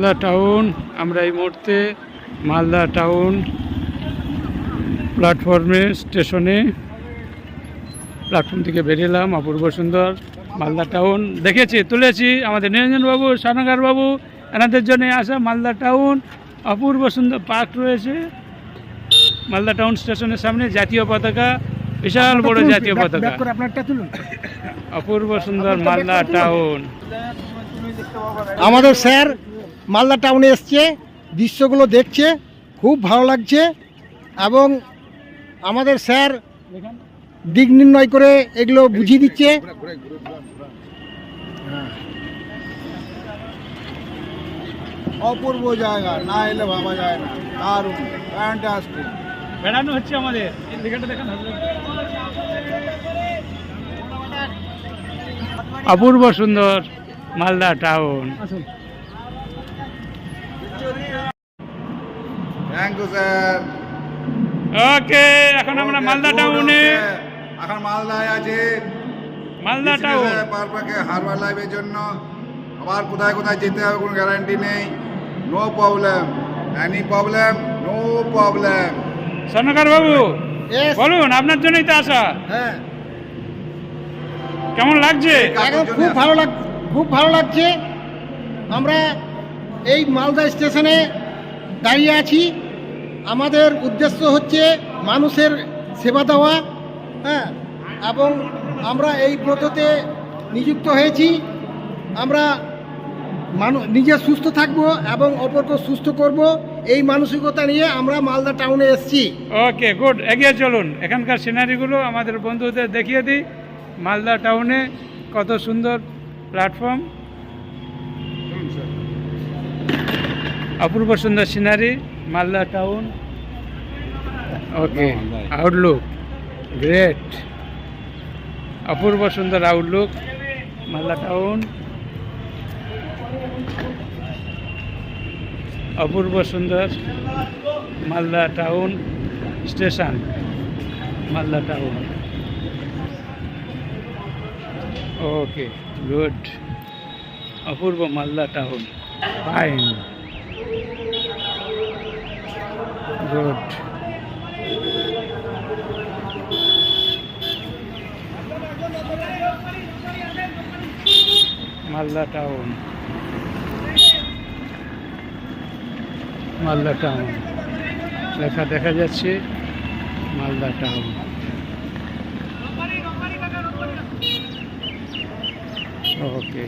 Malda town আমরা এই মুহূর্তে মালদা টাউন প্ল্যাটফর্মে স্টেশনে প্ল্যাটফর্ম থেকে বেরিয়েলাম অপূর্ব সুন্দর মালদা টাউন। দেখেছি তুলেছি আমাদের নিরঞ্জনবাবু সানাগার বাবু এনাদের জন্য আসা মালদা টাউন। অপূর্ব সুন্দর পার্ক রয়েছে। মালদা টাউন স্টেশনের সামনে জাতীয় পতাকা বিশাল বড় জাতীয় পতাকা। অপূর্ব সুন্দর মালদা টাউন। আমাদের স্যার মালদা টাউনে এসছে দৃশ্যগুলো দেখছে খুব ভালো লাগছে এবং আমাদের স্যার দিক নির্ণয় করে এগুলো বুঝিয়ে দিচ্ছে। অপূর্ব জায়গা না এলে ভাবা যায় না। দারুণ ফ্যান্টাস্টিক বেড়ানো হচ্ছে আমাদের। অপূর্ব সুন্দর Malda town. Thank you sir okay এখন আমরা মালদা টাউনে এখন মালদায় আছে। মালদা টাউন পারপাকে হারবার লাইভের জন্য আবার কোথায় কোথায় যেতে হবে কোনো গ্যারান্টি নেই। No problem any problem no problem স্বর্ণকার বাবু Yes, বলুন আপনার জন্যই তো আসা। হ্যাঁ। কেমন লাগছে? এখন খুব ভালো লাগ খুব ভালো লাগছে। আমরা এই মালদা স্টেশনে দাঁড়িয়ে আছি। আমাদের উদ্দেশ্য হচ্ছে মানুষের সেবা দেওয়া হ্যাঁ? এবং আমরা এই ব্রততে নিযুক্ত হয়েছি। আমরা মানু নিজে সুস্থ থাকব এবং অপরকে সুস্থ করব। এই মানসিকতা নিয়ে আমরা মালদা টাউনে এসেছি। Okay good. এগিয়ে চলুন। এখানকার সিনারিগুলো আমাদের বন্ধুদের দেখিয়ে দিই। মালদা টাউনে কত সুন্দর প্ল্যাটফর্ম। অপূর্ব সুন্দর scenery Malda town okay outlook great অপূর্ব সুন্দর আউটলুক মালদা টাউন অপূর্ব সুন্দর Malda town station Malda town okay good অপূর্ব Malda town fine good Malda town. Malda town. লেখা দেখা যাচ্ছে মালদা টাউন। ওকে।